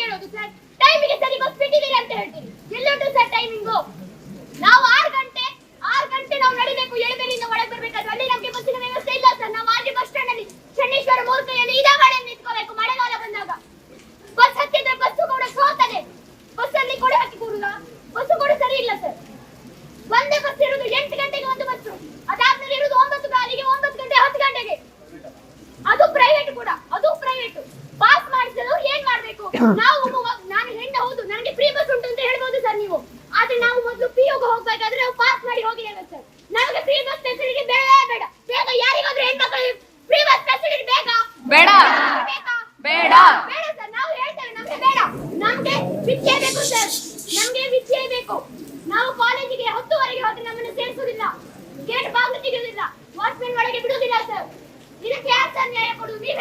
ಕೇಳೋದು ಸರ್ ಟೈಮಿಗೆ ನಾವು ಆರು ಗಂಟೆ ಆರು ಗಂಟೆ ನಾವು ನಡಿಬೇಕು ಎಳಬೇರಿಯಿಂದ ನಾವು ನಾನು ಹೆಣ್ಣು ಹೌದು ನನಗೆ ಫ್ರೀ ಬಸ್ ಉಂಟು ಅಂತ ಹೇಳ್ಬೋದು ಸರ್ ನೀವು. ಆದ್ರೆ ನಾವು ಮೊದಲು ಪಿ ಯುಗೆ ಹೋಗ್ಬೇಕಾದ್ರೆ ನಾವು ಪಾಸ್ ಮಾಡಿ ಹೋಗಿದ್ದೇವೆ ಸರ್ ನಮಗೆ ಫ್ರೀ ಬಸ್ ಫೆಸಿಲಿಟಿ ಬೇಡ ಬೇಡ. ಬೇಗ ಯಾರಿಗಾದ್ರೂ ಹೆಣ್ಮಕ್ಳಿಗೆ ಫ್ರೀ ಬಸ್ ಫೆಸಿಲಿಟಿ ಬೇಕಾ? ಬೇಡ. ಬೇಡ. ಬೇಡ ಸರ್ ನಾವು ಹೇಳ್ತೇವೆ ನಮಗೆ ಬೇಡ. ನಮ್ಗೆ ವಿದ್ಯೆ ಬೇಕು ಸರ್ ನಮ್ಗೆ ವಿದ್ಯೆ ಬೇಕು. ನಾವು ಕಾಲೇಜಿಗೆ ಹತ್ತುವರೆಗೆ ಹೋದ್ರೆ ನಮ್ಮನ್ನು ಸೇರಿಸುವುದಿಲ್ಲ. ಗೇಟ್ ಬಾಗಿಲು ತೆಗೆಯುವುದಿಲ್ಲ. ವಾಚ್ಮೆನ್ ಒಳಗೆ ಬಿಡುವುದಿಲ್ಲ ಸರ್ ಇದಕ್ಕೆ ಯಾರು ಸರ್ ನ್ಯಾಯ ಕೊಡುದು ನೀವು